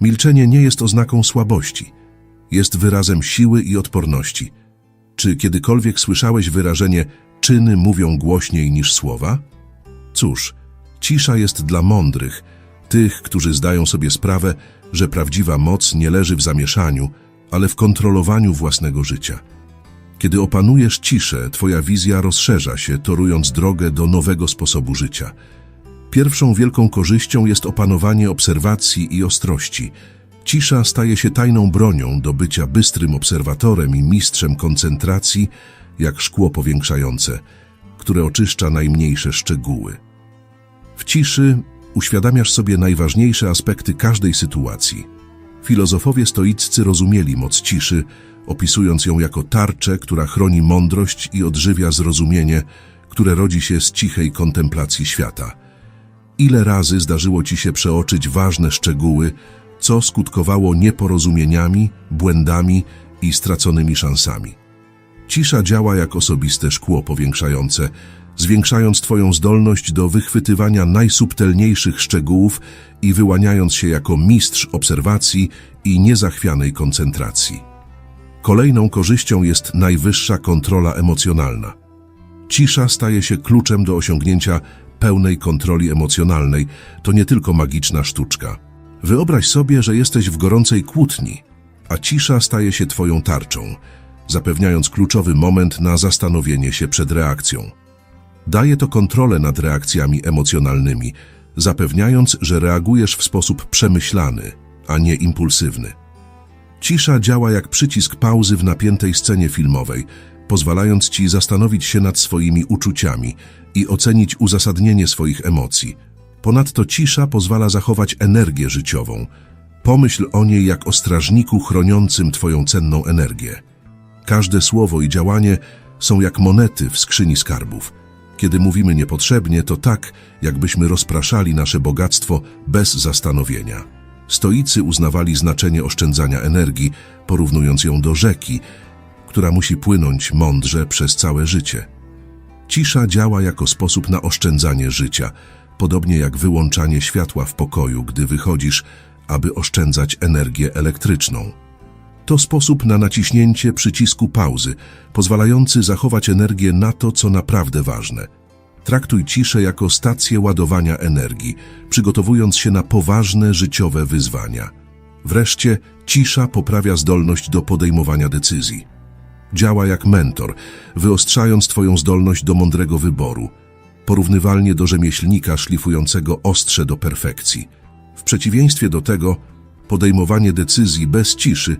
Milczenie nie jest oznaką słabości. Jest wyrazem siły i odporności. Czy kiedykolwiek słyszałeś wyrażenie czyny mówią głośniej niż słowa? Cóż, cisza jest dla mądrych, tych, którzy zdają sobie sprawę, że prawdziwa moc nie leży w zamieszaniu, ale w kontrolowaniu własnego życia. Kiedy opanujesz ciszę, twoja wizja rozszerza się, torując drogę do nowego sposobu życia. Pierwszą wielką korzyścią jest opanowanie obserwacji i ostrości. Cisza staje się tajną bronią do bycia bystrym obserwatorem i mistrzem koncentracji, jak szkło powiększające, które oczyszcza najmniejsze szczegóły. W ciszy uświadamiasz sobie najważniejsze aspekty każdej sytuacji. Filozofowie stoiccy rozumieli moc ciszy, opisując ją jako tarczę, która chroni mądrość i odżywia zrozumienie, które rodzi się z cichej kontemplacji świata. Ile razy zdarzyło ci się przeoczyć ważne szczegóły, co skutkowało nieporozumieniami, błędami i straconymi szansami? Cisza działa jak osobiste szkło powiększające, zwiększając Twoją zdolność do wychwytywania najsubtelniejszych szczegółów i wyłaniając się jako mistrz obserwacji i niezachwianej koncentracji. Kolejną korzyścią jest najwyższa kontrola emocjonalna. Cisza staje się kluczem do osiągnięcia pełnej kontroli emocjonalnej. To nie tylko magiczna sztuczka. Wyobraź sobie, że jesteś w gorącej kłótni, a cisza staje się Twoją tarczą, zapewniając kluczowy moment na zastanowienie się przed reakcją. Daje to kontrolę nad reakcjami emocjonalnymi, zapewniając, że reagujesz w sposób przemyślany, a nie impulsywny. Cisza działa jak przycisk pauzy w napiętej scenie filmowej, pozwalając ci zastanowić się nad swoimi uczuciami i ocenić uzasadnienie swoich emocji. Ponadto cisza pozwala zachować energię życiową. Pomyśl o niej jak o strażniku chroniącym twoją cenną energię. Każde słowo i działanie są jak monety w skrzyni skarbów. Kiedy mówimy niepotrzebnie, to tak, jakbyśmy rozpraszali nasze bogactwo bez zastanowienia. Stoicy uznawali znaczenie oszczędzania energii, porównując ją do rzeki, która musi płynąć mądrze przez całe życie. Cisza działa jako sposób na oszczędzanie życia, podobnie jak wyłączanie światła w pokoju, gdy wychodzisz, aby oszczędzać energię elektryczną. To sposób na naciśnięcie przycisku pauzy, pozwalający zachować energię na to, co naprawdę ważne. Traktuj ciszę jako stację ładowania energii, przygotowując się na poważne życiowe wyzwania. Wreszcie cisza poprawia zdolność do podejmowania decyzji. Działa jak mentor, wyostrzając Twoją zdolność do mądrego wyboru, porównywalnie do rzemieślnika szlifującego ostrze do perfekcji. W przeciwieństwie do tego, podejmowanie decyzji bez ciszy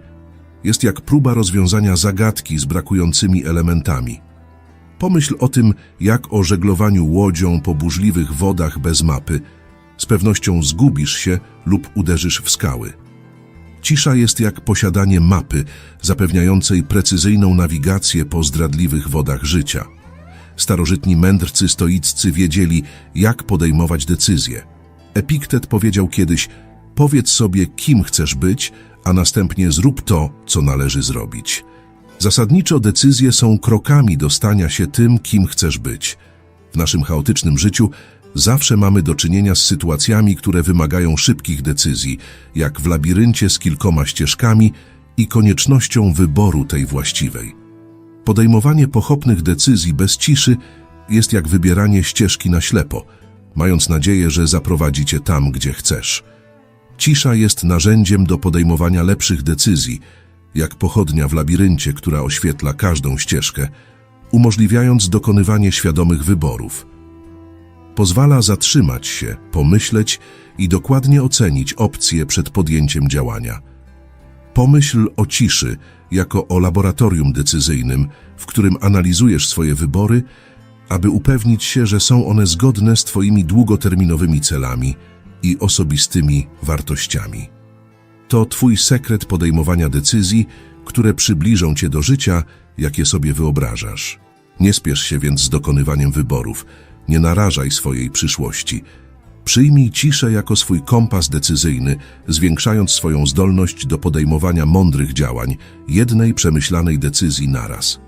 jest jak próba rozwiązania zagadki z brakującymi elementami. Pomyśl o tym, jak o żeglowaniu łodzią po burzliwych wodach bez mapy. Z pewnością zgubisz się lub uderzysz w skały. Cisza jest jak posiadanie mapy zapewniającej precyzyjną nawigację po zdradliwych wodach życia. Starożytni mędrcy stoiccy wiedzieli, jak podejmować decyzje. Epiktet powiedział kiedyś, powiedz sobie, kim chcesz być, a następnie zrób to, co należy zrobić. Zasadniczo decyzje są krokami do stania się tym, kim chcesz być. W naszym chaotycznym życiu zawsze mamy do czynienia z sytuacjami, które wymagają szybkich decyzji, jak w labiryncie z kilkoma ścieżkami i koniecznością wyboru tej właściwej. Podejmowanie pochopnych decyzji bez ciszy jest jak wybieranie ścieżki na ślepo, mając nadzieję, że zaprowadzi cię tam, gdzie chcesz. Cisza jest narzędziem do podejmowania lepszych decyzji, jak pochodnia w labiryncie, która oświetla każdą ścieżkę, umożliwiając dokonywanie świadomych wyborów. Pozwala zatrzymać się, pomyśleć i dokładnie ocenić opcje przed podjęciem działania. Pomyśl o ciszy jako o laboratorium decyzyjnym, w którym analizujesz swoje wybory, aby upewnić się, że są one zgodne z Twoimi długoterminowymi celami i osobistymi wartościami. To Twój sekret podejmowania decyzji, które przybliżą Cię do życia, jakie sobie wyobrażasz. Nie spiesz się więc z dokonywaniem wyborów, nie narażaj swojej przyszłości. Przyjmij ciszę jako swój kompas decyzyjny, zwiększając swoją zdolność do podejmowania mądrych działań, jednej przemyślanej decyzji naraz.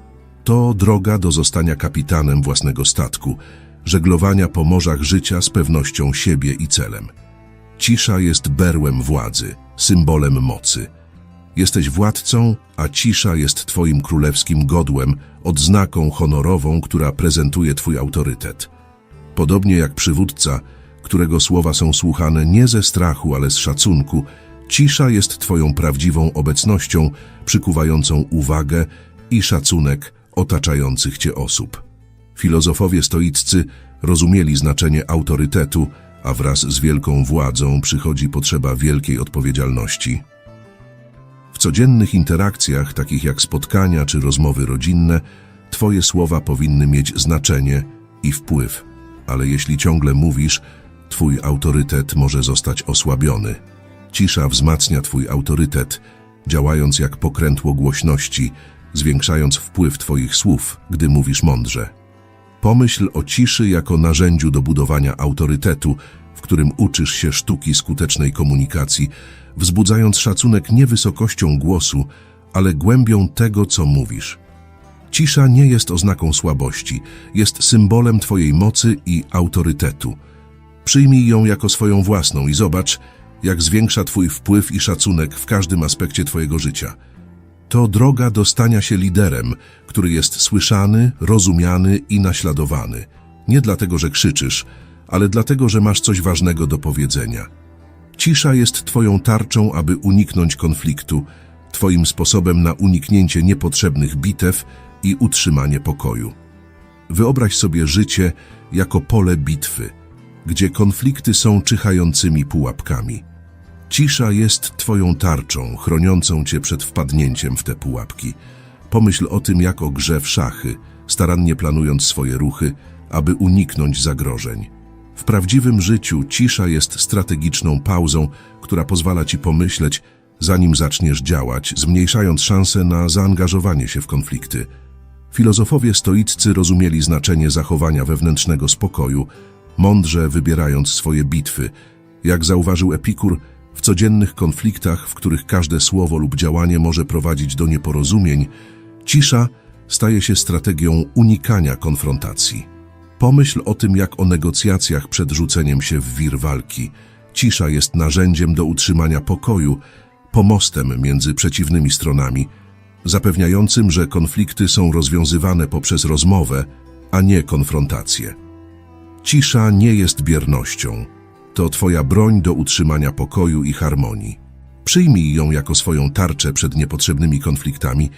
To droga do zostania kapitanem własnego statku, żeglowania po morzach życia z pewnością siebie i celem. Cisza jest berłem władzy, symbolem mocy. Jesteś władcą, a cisza jest twoim królewskim godłem, odznaką honorową, która prezentuje twój autorytet. Podobnie jak przywódca, którego słowa są słuchane nie ze strachu, ale z szacunku, cisza jest twoją prawdziwą obecnością, przykuwającą uwagę i szacunek otaczających cię osób. Filozofowie stoiccy rozumieli znaczenie autorytetu, a wraz z wielką władzą przychodzi potrzeba wielkiej odpowiedzialności. W codziennych interakcjach, takich jak spotkania czy rozmowy rodzinne, Twoje słowa powinny mieć znaczenie i wpływ, ale jeśli ciągle mówisz, Twój autorytet może zostać osłabiony. Cisza wzmacnia Twój autorytet, działając jak pokrętło głośności, zwiększając wpływ Twoich słów, gdy mówisz mądrze. Pomyśl o ciszy jako narzędziu do budowania autorytetu, w którym uczysz się sztuki skutecznej komunikacji, wzbudzając szacunek nie wysokością głosu, ale głębią tego, co mówisz. Cisza nie jest oznaką słabości, jest symbolem Twojej mocy i autorytetu. Przyjmij ją jako swoją własną i zobacz, jak zwiększa Twój wpływ i szacunek w każdym aspekcie Twojego życia. To droga do stania się liderem, który jest słyszany, rozumiany i naśladowany. Nie dlatego, że krzyczysz, ale dlatego, że masz coś ważnego do powiedzenia. Cisza jest Twoją tarczą, aby uniknąć konfliktu, Twoim sposobem na uniknięcie niepotrzebnych bitew i utrzymanie pokoju. Wyobraź sobie życie jako pole bitwy, gdzie konflikty są czyhającymi pułapkami. Cisza jest Twoją tarczą, chroniącą Cię przed wpadnięciem w te pułapki. Pomyśl o tym jak o grze w szachy, starannie planując swoje ruchy, aby uniknąć zagrożeń. W prawdziwym życiu cisza jest strategiczną pauzą, która pozwala Ci pomyśleć, zanim zaczniesz działać, zmniejszając szanse na zaangażowanie się w konflikty. Filozofowie stoiccy rozumieli znaczenie zachowania wewnętrznego spokoju, mądrze wybierając swoje bitwy. Jak zauważył Epikur, w codziennych konfliktach, w których każde słowo lub działanie może prowadzić do nieporozumień, cisza staje się strategią unikania konfrontacji. Pomyśl o tym jak o negocjacjach przed rzuceniem się w wir walki. Cisza jest narzędziem do utrzymania pokoju, pomostem między przeciwnymi stronami, zapewniającym, że konflikty są rozwiązywane poprzez rozmowę, a nie konfrontację. Cisza nie jest biernością. To Twoja broń do utrzymania pokoju i harmonii. Przyjmij ją jako swoją tarczę przed niepotrzebnymi konfliktami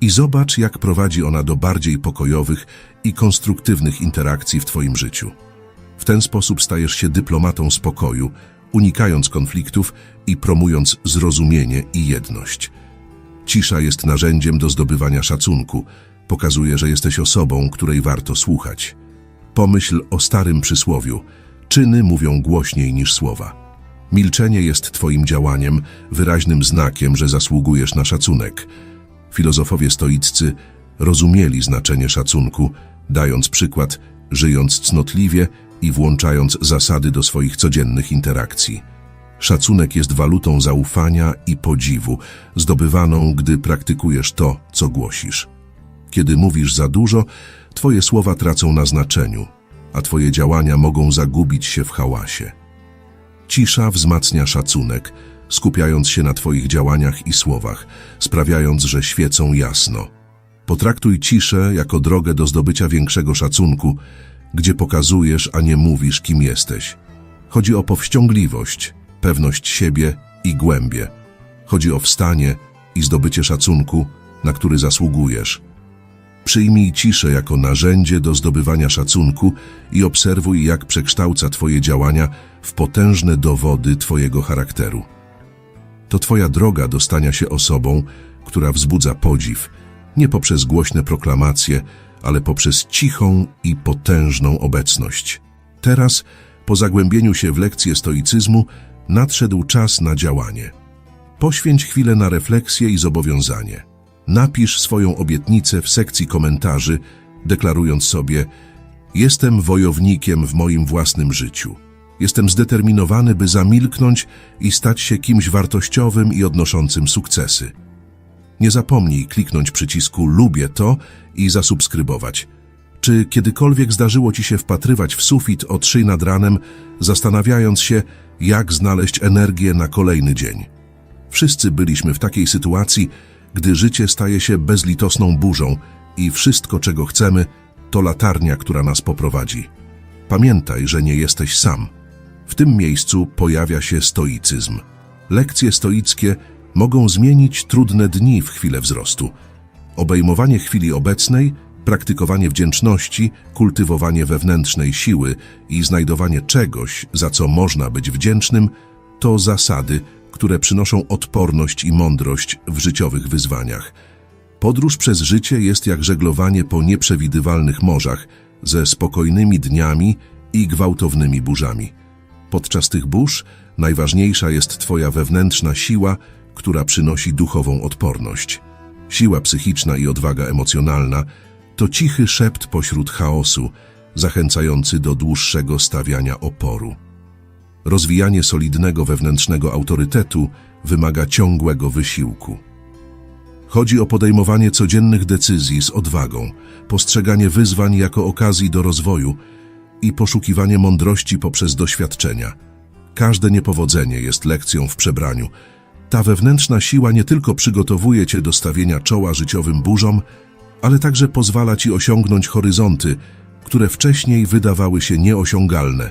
i zobacz, jak prowadzi ona do bardziej pokojowych i konstruktywnych interakcji w Twoim życiu. W ten sposób stajesz się dyplomatą spokoju, unikając konfliktów i promując zrozumienie i jedność. Cisza jest narzędziem do zdobywania szacunku, pokazuje, że jesteś osobą, której warto słuchać. Pomyśl o starym przysłowiu: czyny mówią głośniej niż słowa. Milczenie jest Twoim działaniem, wyraźnym znakiem, że zasługujesz na szacunek. Filozofowie stoiccy rozumieli znaczenie szacunku, dając przykład, żyjąc cnotliwie i włączając zasady do swoich codziennych interakcji. Szacunek jest walutą zaufania i podziwu, zdobywaną, gdy praktykujesz to, co głosisz. Kiedy mówisz za dużo, Twoje słowa tracą na znaczeniu, a Twoje działania mogą zagubić się w hałasie. Cisza wzmacnia szacunek, skupiając się na Twoich działaniach i słowach, sprawiając, że świecą jasno. Potraktuj ciszę jako drogę do zdobycia większego szacunku, gdzie pokazujesz, a nie mówisz, kim jesteś. Chodzi o powściągliwość, pewność siebie i głębie. Chodzi o wstanie i zdobycie szacunku, na który zasługujesz. Przyjmij ciszę jako narzędzie do zdobywania szacunku i obserwuj, jak przekształca Twoje działania w potężne dowody Twojego charakteru. To Twoja droga do stania się osobą, która wzbudza podziw, nie poprzez głośne proklamacje, ale poprzez cichą i potężną obecność. Teraz, po zagłębieniu się w lekcję stoicyzmu, nadszedł czas na działanie. Poświęć chwilę na refleksję i zobowiązanie. Napisz swoją obietnicę w sekcji komentarzy, deklarując sobie: Jestem wojownikiem w moim własnym życiu. Jestem zdeterminowany, by zamilknąć i stać się kimś wartościowym i odnoszącym sukcesy. Nie zapomnij kliknąć przycisku Lubię to i zasubskrybować. Czy kiedykolwiek zdarzyło Ci się wpatrywać w sufit o trzy nad ranem, zastanawiając się, jak znaleźć energię na kolejny dzień? Wszyscy byliśmy w takiej sytuacji, gdy życie staje się bezlitosną burzą i wszystko, czego chcemy, to latarnia, która nas poprowadzi. Pamiętaj, że nie jesteś sam. W tym miejscu pojawia się stoicyzm. Lekcje stoickie mogą zmienić trudne dni w chwilę wzrostu. Obejmowanie chwili obecnej, praktykowanie wdzięczności, kultywowanie wewnętrznej siły i znajdowanie czegoś, za co można być wdzięcznym, to zasady, które przynoszą odporność i mądrość w życiowych wyzwaniach. Podróż przez życie jest jak żeglowanie po nieprzewidywalnych morzach, ze spokojnymi dniami i gwałtownymi burzami. Podczas tych burz najważniejsza jest Twoja wewnętrzna siła, która przynosi duchową odporność. Siła psychiczna i odwaga emocjonalna to cichy szept pośród chaosu, zachęcający do dłuższego stawiania oporu. Rozwijanie solidnego wewnętrznego autorytetu wymaga ciągłego wysiłku. Chodzi o podejmowanie codziennych decyzji z odwagą, postrzeganie wyzwań jako okazji do rozwoju i poszukiwanie mądrości poprzez doświadczenia. Każde niepowodzenie jest lekcją w przebraniu. Ta wewnętrzna siła nie tylko przygotowuje cię do stawienia czoła życiowym burzom, ale także pozwala ci osiągnąć horyzonty, które wcześniej wydawały się nieosiągalne.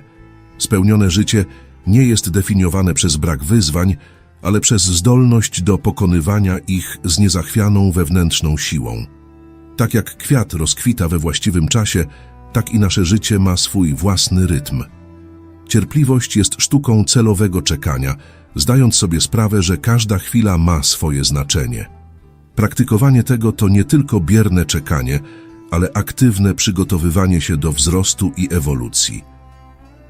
Spełnione życie nie jest definiowane przez brak wyzwań, ale przez zdolność do pokonywania ich z niezachwianą wewnętrzną siłą. Tak jak kwiat rozkwita we właściwym czasie, tak i nasze życie ma swój własny rytm. Cierpliwość jest sztuką celowego czekania, zdając sobie sprawę, że każda chwila ma swoje znaczenie. Praktykowanie tego to nie tylko bierne czekanie, ale aktywne przygotowywanie się do wzrostu i ewolucji.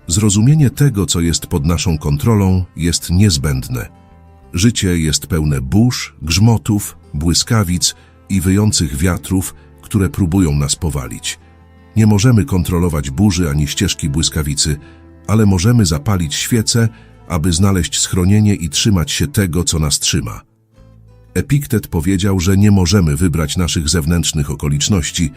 Zrozumienie tego, co jest pod naszą kontrolą, jest niezbędne. Życie jest pełne burz, grzmotów, błyskawic i wyjących wiatrów, które próbują nas powalić. Nie możemy kontrolować burzy ani ścieżki błyskawicy, ale możemy zapalić świecę, aby znaleźć schronienie i trzymać się tego, co nas trzyma. Epiktet powiedział, że nie możemy wybrać naszych zewnętrznych okoliczności,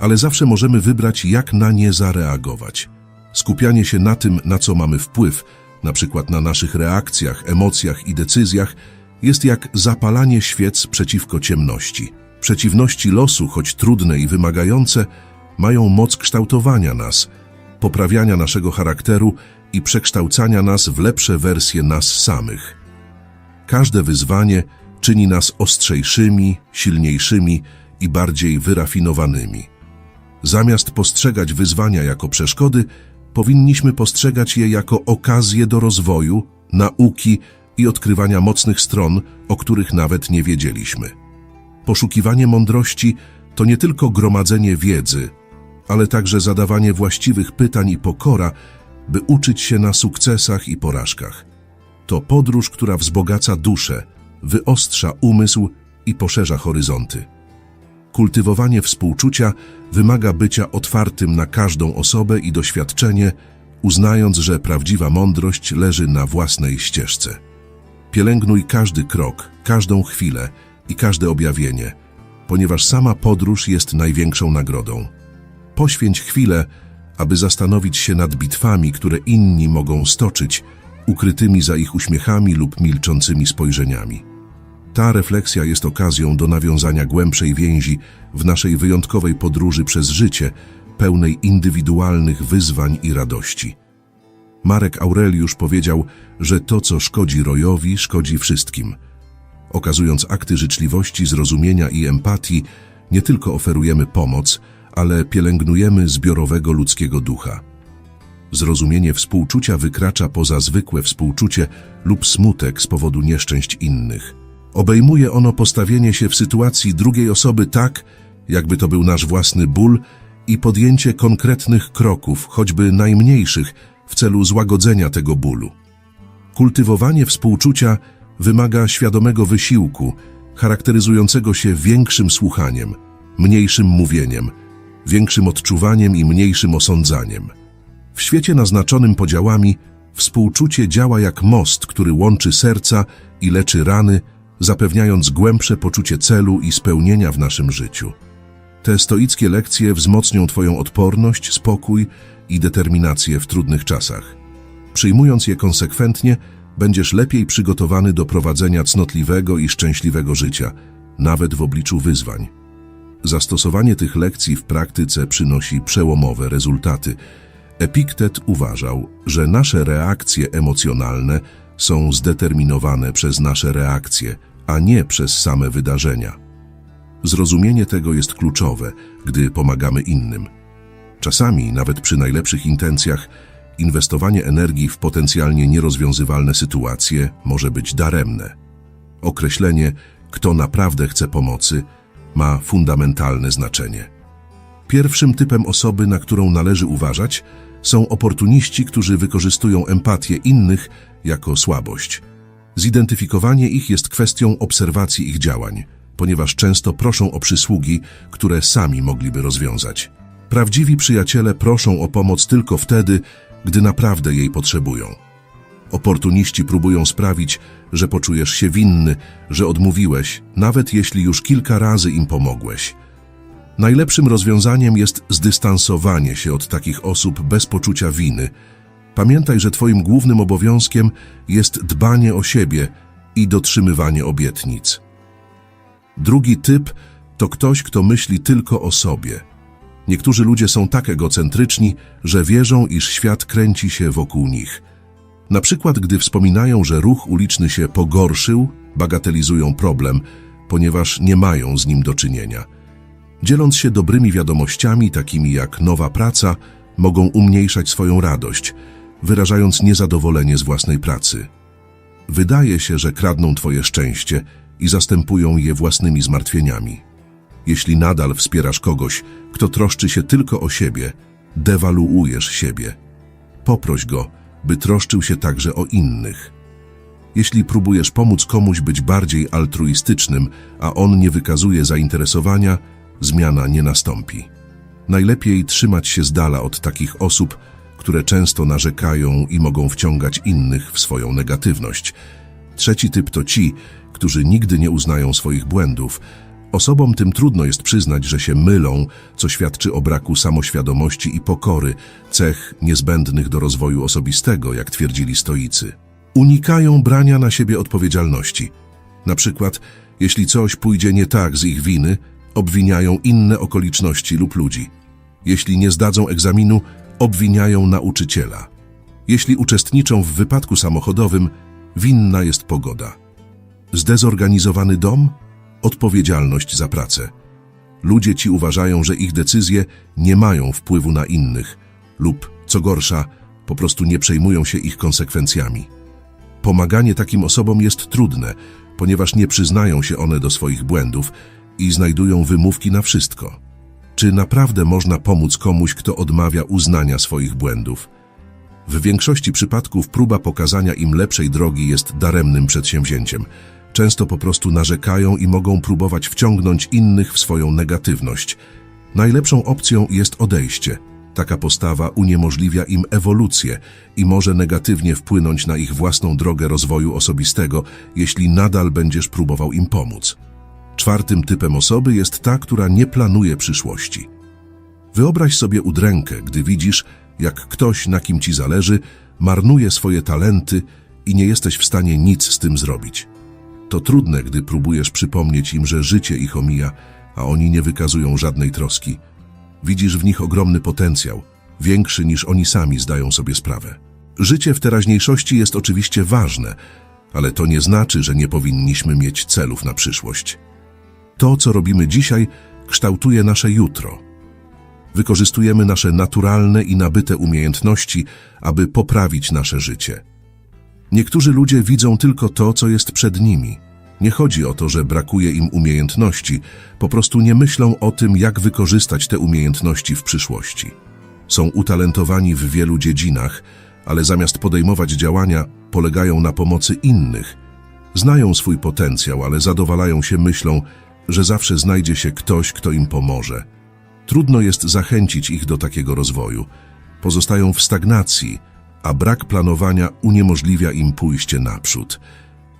ale zawsze możemy wybrać, jak na nie zareagować. Skupianie się na tym, na co mamy wpływ, na przykład na naszych reakcjach, emocjach i decyzjach, jest jak zapalanie świec przeciwko ciemności. Przeciwności losu, choć trudne i wymagające, mają moc kształtowania nas, poprawiania naszego charakteru i przekształcania nas w lepsze wersje nas samych. Każde wyzwanie czyni nas ostrzejszymi, silniejszymi i bardziej wyrafinowanymi. Zamiast postrzegać wyzwania jako przeszkody, powinniśmy postrzegać je jako okazję do rozwoju, nauki i odkrywania mocnych stron, o których nawet nie wiedzieliśmy. Poszukiwanie mądrości to nie tylko gromadzenie wiedzy, ale także zadawanie właściwych pytań i pokora, by uczyć się na sukcesach i porażkach. To podróż, która wzbogaca duszę, wyostrza umysł i poszerza horyzonty. Kultywowanie współczucia wymaga bycia otwartym na każdą osobę i doświadczenie, uznając, że prawdziwa mądrość leży na własnej ścieżce. Pielęgnuj każdy krok, każdą chwilę i każde objawienie, ponieważ sama podróż jest największą nagrodą. Poświęć chwilę, aby zastanowić się nad bitwami, które inni mogą stoczyć, ukrytymi za ich uśmiechami lub milczącymi spojrzeniami. Ta refleksja jest okazją do nawiązania głębszej więzi w naszej wyjątkowej podróży przez życie, pełnej indywidualnych wyzwań i radości. Marek Aureliusz powiedział, że to, co szkodzi rojowi, szkodzi wszystkim. Okazując akty życzliwości, zrozumienia i empatii, nie tylko oferujemy pomoc, ale pielęgnujemy zbiorowego ludzkiego ducha. Zrozumienie współczucia wykracza poza zwykłe współczucie lub smutek z powodu nieszczęść innych. Obejmuje ono postawienie się w sytuacji drugiej osoby tak, jakby to był nasz własny ból i podjęcie konkretnych kroków, choćby najmniejszych, w celu złagodzenia tego bólu. Kultywowanie współczucia wymaga świadomego wysiłku, charakteryzującego się większym słuchaniem, mniejszym mówieniem, większym odczuwaniem i mniejszym osądzaniem. W świecie naznaczonym podziałami współczucie działa jak most, który łączy serca i leczy rany, zapewniając głębsze poczucie celu i spełnienia w naszym życiu. Te stoickie lekcje wzmocnią Twoją odporność, spokój i determinację w trudnych czasach. Przyjmując je konsekwentnie, będziesz lepiej przygotowany do prowadzenia cnotliwego i szczęśliwego życia, nawet w obliczu wyzwań. Zastosowanie tych lekcji w praktyce przynosi przełomowe rezultaty. Epiktet uważał, że nasze reakcje emocjonalne są zdeterminowane przez nasze reakcje, a nie przez same wydarzenia. Zrozumienie tego jest kluczowe, gdy pomagamy innym. Czasami, nawet przy najlepszych intencjach, inwestowanie energii w potencjalnie nierozwiązywalne sytuacje może być daremne. Określenie, kto naprawdę chce pomocy, ma fundamentalne znaczenie. Pierwszym typem osoby, na którą należy uważać, są oportuniści, którzy wykorzystują empatię innych jako słabość. Zidentyfikowanie ich jest kwestią obserwacji ich działań, ponieważ często proszą o przysługi, które sami mogliby rozwiązać. Prawdziwi przyjaciele proszą o pomoc tylko wtedy, gdy naprawdę jej potrzebują. Oportuniści próbują sprawić, że poczujesz się winny, że odmówiłeś, nawet jeśli już kilka razy im pomogłeś. Najlepszym rozwiązaniem jest zdystansowanie się od takich osób bez poczucia winy. Pamiętaj, że Twoim głównym obowiązkiem jest dbanie o siebie i dotrzymywanie obietnic. Drugi typ to ktoś, kto myśli tylko o sobie. Niektórzy ludzie są tak egocentryczni, że wierzą, iż świat kręci się wokół nich. Na przykład, gdy wspominają, że ruch uliczny się pogorszył, bagatelizują problem, ponieważ nie mają z nim do czynienia. Dzieląc się dobrymi wiadomościami, takimi jak nowa praca, mogą umniejszać swoją radość, wyrażając niezadowolenie z własnej pracy. Wydaje się, że kradną Twoje szczęście i zastępują je własnymi zmartwieniami. Jeśli nadal wspierasz kogoś, kto troszczy się tylko o siebie, dewaluujesz siebie. Poproś go, by troszczył się także o innych. Jeśli próbujesz pomóc komuś być bardziej altruistycznym, a on nie wykazuje zainteresowania, zmiana nie nastąpi. Najlepiej trzymać się z dala od takich osób, które często narzekają i mogą wciągać innych w swoją negatywność. Trzeci typ to ci, którzy nigdy nie uznają swoich błędów. Osobom tym trudno jest przyznać, że się mylą, co świadczy o braku samoświadomości i pokory, cech niezbędnych do rozwoju osobistego, jak twierdzili stoicy. Unikają brania na siebie odpowiedzialności. Na przykład, jeśli coś pójdzie nie tak z ich winy, obwiniają inne okoliczności lub ludzi. Jeśli nie zdadzą egzaminu, obwiniają nauczyciela. Jeśli uczestniczą w wypadku samochodowym, winna jest pogoda. Zdezorganizowany dom? Odpowiedzialność za pracę. Ludzie ci uważają, że ich decyzje nie mają wpływu na innych lub, co gorsza, po prostu nie przejmują się ich konsekwencjami. Pomaganie takim osobom jest trudne, ponieważ nie przyznają się one do swoich błędów i znajdują wymówki na wszystko. Czy naprawdę można pomóc komuś, kto odmawia uznania swoich błędów? W większości przypadków próba pokazania im lepszej drogi jest daremnym przedsięwzięciem. Często po prostu narzekają i mogą próbować wciągnąć innych w swoją negatywność. Najlepszą opcją jest odejście. Taka postawa uniemożliwia im ewolucję i może negatywnie wpłynąć na ich własną drogę rozwoju osobistego, jeśli nadal będziesz próbował im pomóc. Czwartym typem osoby jest ta, która nie planuje przyszłości. Wyobraź sobie udrękę, gdy widzisz, jak ktoś, na kim ci zależy, marnuje swoje talenty i nie jesteś w stanie nic z tym zrobić. To trudne, gdy próbujesz przypomnieć im, że życie ich omija, a oni nie wykazują żadnej troski. Widzisz w nich ogromny potencjał, większy niż oni sami zdają sobie sprawę. Życie w teraźniejszości jest oczywiście ważne, ale to nie znaczy, że nie powinniśmy mieć celów na przyszłość. To, co robimy dzisiaj, kształtuje nasze jutro. Wykorzystujemy nasze naturalne i nabyte umiejętności, aby poprawić nasze życie. Niektórzy ludzie widzą tylko to, co jest przed nimi. Nie chodzi o to, że brakuje im umiejętności, po prostu nie myślą o tym, jak wykorzystać te umiejętności w przyszłości. Są utalentowani w wielu dziedzinach, ale zamiast podejmować działania, polegają na pomocy innych. Znają swój potencjał, ale zadowalają się myślą, że zawsze znajdzie się ktoś, kto im pomoże. Trudno jest zachęcić ich do takiego rozwoju. Pozostają w stagnacji, a brak planowania uniemożliwia im pójście naprzód.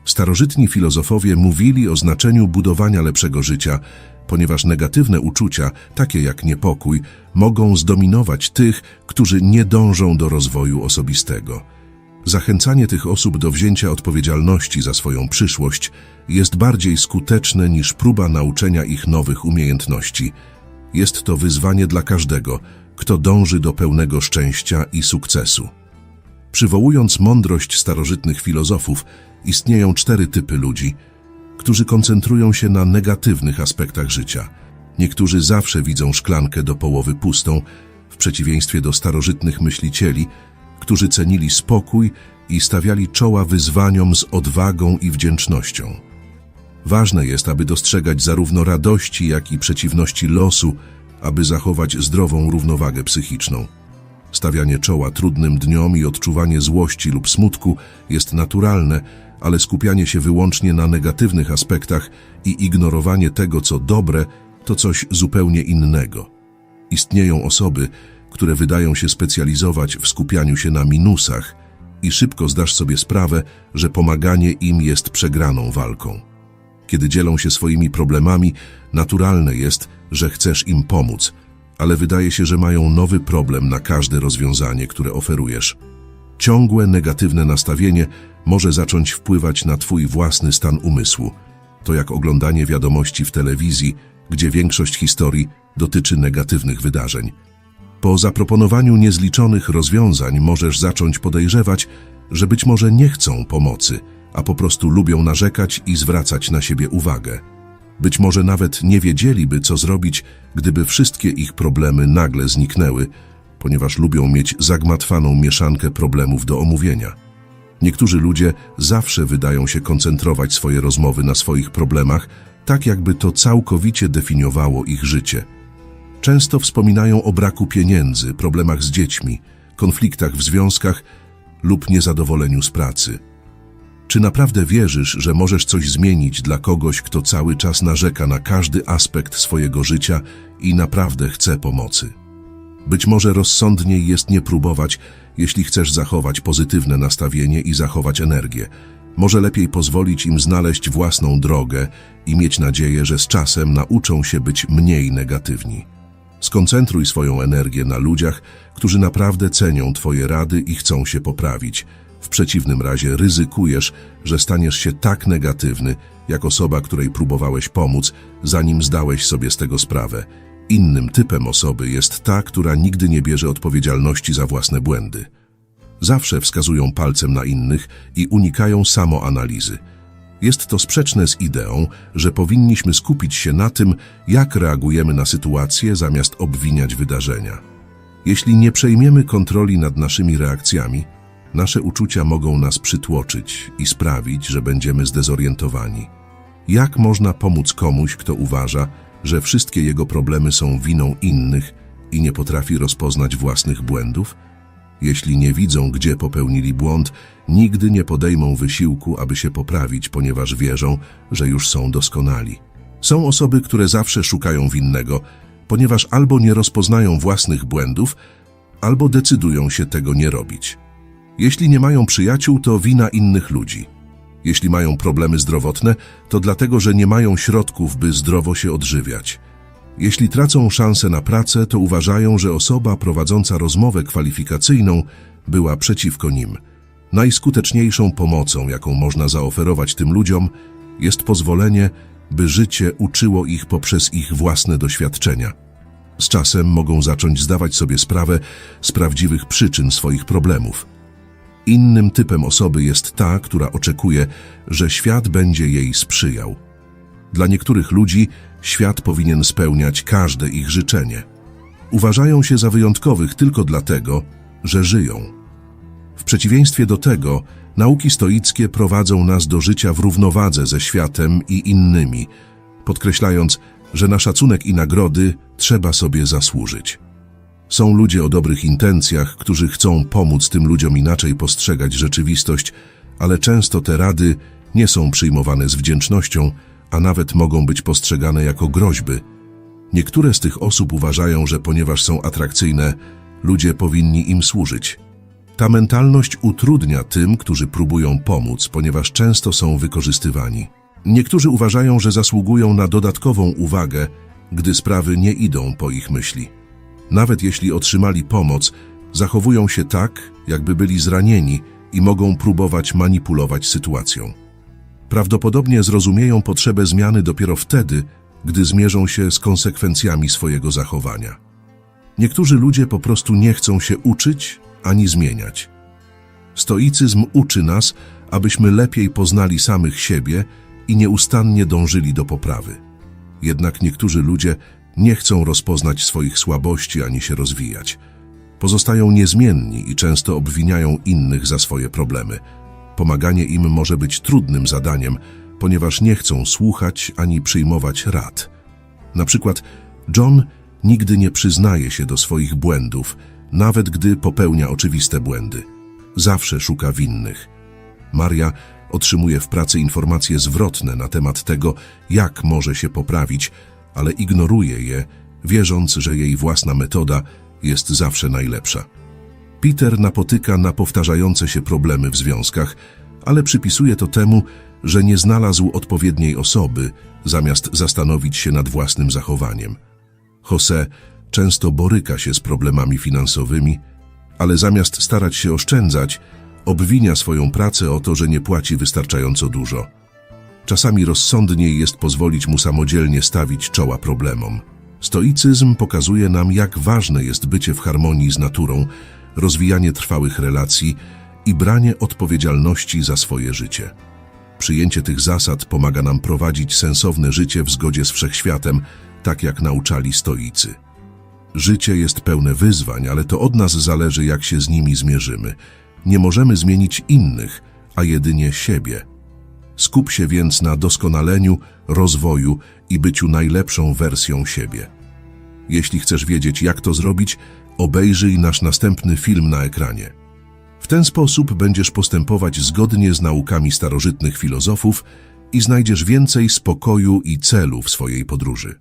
Starożytni filozofowie mówili o znaczeniu budowania lepszego życia, ponieważ negatywne uczucia, takie jak niepokój, mogą zdominować tych, którzy nie dążą do rozwoju osobistego. Zachęcanie tych osób do wzięcia odpowiedzialności za swoją przyszłość jest bardziej skuteczne niż próba nauczenia ich nowych umiejętności. Jest to wyzwanie dla każdego, kto dąży do pełnego szczęścia i sukcesu. Przywołując mądrość starożytnych filozofów, istnieją cztery typy ludzi, którzy koncentrują się na negatywnych aspektach życia. Niektórzy zawsze widzą szklankę do połowy pustą, w przeciwieństwie do starożytnych myślicieli, którzy cenili spokój i stawiali czoła wyzwaniom z odwagą i wdzięcznością. Ważne jest, aby dostrzegać zarówno radości, jak i przeciwności losu, aby zachować zdrową równowagę psychiczną. Stawianie czoła trudnym dniom i odczuwanie złości lub smutku jest naturalne, ale skupianie się wyłącznie na negatywnych aspektach i ignorowanie tego, co dobre, to coś zupełnie innego. Istnieją osoby, które wydają się specjalizować w skupianiu się na minusach i szybko zdasz sobie sprawę, że pomaganie im jest przegraną walką. Kiedy dzielą się swoimi problemami, naturalne jest, że chcesz im pomóc, ale wydaje się, że mają nowy problem na każde rozwiązanie, które oferujesz. Ciągłe negatywne nastawienie może zacząć wpływać na Twój własny stan umysłu. To jak oglądanie wiadomości w telewizji, gdzie większość historii dotyczy negatywnych wydarzeń. Po zaproponowaniu niezliczonych rozwiązań możesz zacząć podejrzewać, że być może nie chcą pomocy, a po prostu lubią narzekać i zwracać na siebie uwagę. Być może nawet nie wiedzieliby, co zrobić, gdyby wszystkie ich problemy nagle zniknęły, ponieważ lubią mieć zagmatwaną mieszankę problemów do omówienia. Niektórzy ludzie zawsze wydają się koncentrować swoje rozmowy na swoich problemach, tak jakby to całkowicie definiowało ich życie. Często wspominają o braku pieniędzy, problemach z dziećmi, konfliktach w związkach lub niezadowoleniu z pracy. Czy naprawdę wierzysz, że możesz coś zmienić dla kogoś, kto cały czas narzeka na każdy aspekt swojego życia i naprawdę chce pomocy? Być może rozsądniej jest nie próbować, jeśli chcesz zachować pozytywne nastawienie i zachować energię. Może lepiej pozwolić im znaleźć własną drogę i mieć nadzieję, że z czasem nauczą się być mniej negatywni. Skoncentruj swoją energię na ludziach, którzy naprawdę cenią Twoje rady i chcą się poprawić. W przeciwnym razie ryzykujesz, że staniesz się tak negatywny, jak osoba, której próbowałeś pomóc, zanim zdałeś sobie z tego sprawę. Innym typem osoby jest ta, która nigdy nie bierze odpowiedzialności za własne błędy. Zawsze wskazują palcem na innych i unikają samoanalizy. Jest to sprzeczne z ideą, że powinniśmy skupić się na tym, jak reagujemy na sytuację, zamiast obwiniać wydarzenia. Jeśli nie przejmiemy kontroli nad naszymi reakcjami, nasze uczucia mogą nas przytłoczyć i sprawić, że będziemy zdezorientowani. Jak można pomóc komuś, kto uważa, że wszystkie jego problemy są winą innych i nie potrafi rozpoznać własnych błędów? Jeśli nie widzą, gdzie popełnili błąd, nigdy nie podejmą wysiłku, aby się poprawić, ponieważ wierzą, że już są doskonali. Są osoby, które zawsze szukają winnego, ponieważ albo nie rozpoznają własnych błędów, albo decydują się tego nie robić. Jeśli nie mają przyjaciół, to wina innych ludzi. Jeśli mają problemy zdrowotne, to dlatego, że nie mają środków, by zdrowo się odżywiać. Jeśli tracą szansę na pracę, to uważają, że osoba prowadząca rozmowę kwalifikacyjną była przeciwko nim. Najskuteczniejszą pomocą, jaką można zaoferować tym ludziom, jest pozwolenie, by życie uczyło ich poprzez ich własne doświadczenia. Z czasem mogą zacząć zdawać sobie sprawę z prawdziwych przyczyn swoich problemów. Innym typem osoby jest ta, która oczekuje, że świat będzie jej sprzyjał. Dla niektórych ludzi świat powinien spełniać każde ich życzenie. Uważają się za wyjątkowych tylko dlatego, że żyją. W przeciwieństwie do tego, nauki stoickie prowadzą nas do życia w równowadze ze światem i innymi, podkreślając, że na szacunek i nagrody trzeba sobie zasłużyć. Są ludzie o dobrych intencjach, którzy chcą pomóc tym ludziom inaczej postrzegać rzeczywistość, ale często te rady nie są przyjmowane z wdzięcznością, a nawet mogą być postrzegane jako groźby. Niektóre z tych osób uważają, że ponieważ są atrakcyjne, ludzie powinni im służyć. Ta mentalność utrudnia tym, którzy próbują pomóc, ponieważ często są wykorzystywani. Niektórzy uważają, że zasługują na dodatkową uwagę, gdy sprawy nie idą po ich myśli. Nawet jeśli otrzymali pomoc, zachowują się tak, jakby byli zranieni i mogą próbować manipulować sytuacją. Prawdopodobnie zrozumieją potrzebę zmiany dopiero wtedy, gdy zmierzą się z konsekwencjami swojego zachowania. Niektórzy ludzie po prostu nie chcą się uczyć ani zmieniać. Stoicyzm uczy nas, abyśmy lepiej poznali samych siebie i nieustannie dążyli do poprawy. Jednak niektórzy ludzie nie chcą rozpoznać swoich słabości ani się rozwijać. Pozostają niezmienni i często obwiniają innych za swoje problemy. Pomaganie im może być trudnym zadaniem, ponieważ nie chcą słuchać ani przyjmować rad. Na przykład John nigdy nie przyznaje się do swoich błędów, nawet gdy popełnia oczywiste błędy. Zawsze szuka winnych. Maria otrzymuje w pracy informacje zwrotne na temat tego, jak może się poprawić, ale ignoruje je, wierząc, że jej własna metoda jest zawsze najlepsza. Peter napotyka na powtarzające się problemy w związkach, ale przypisuje to temu, że nie znalazł odpowiedniej osoby, zamiast zastanowić się nad własnym zachowaniem. Jose często boryka się z problemami finansowymi, ale zamiast starać się oszczędzać, obwinia swoją pracę o to, że nie płaci wystarczająco dużo. Czasami rozsądniej jest pozwolić mu samodzielnie stawić czoła problemom. Stoicyzm pokazuje nam, jak ważne jest bycie w harmonii z naturą, rozwijanie trwałych relacji i branie odpowiedzialności za swoje życie. Przyjęcie tych zasad pomaga nam prowadzić sensowne życie w zgodzie z wszechświatem, tak jak nauczali stoicy. Życie jest pełne wyzwań, ale to od nas zależy, jak się z nimi zmierzymy. Nie możemy zmienić innych, a jedynie siebie. Skup się więc na doskonaleniu, rozwoju i byciu najlepszą wersją siebie. Jeśli chcesz wiedzieć, jak to zrobić, obejrzyj nasz następny film na ekranie. W ten sposób będziesz postępować zgodnie z naukami starożytnych filozofów i znajdziesz więcej spokoju i celu w swojej podróży.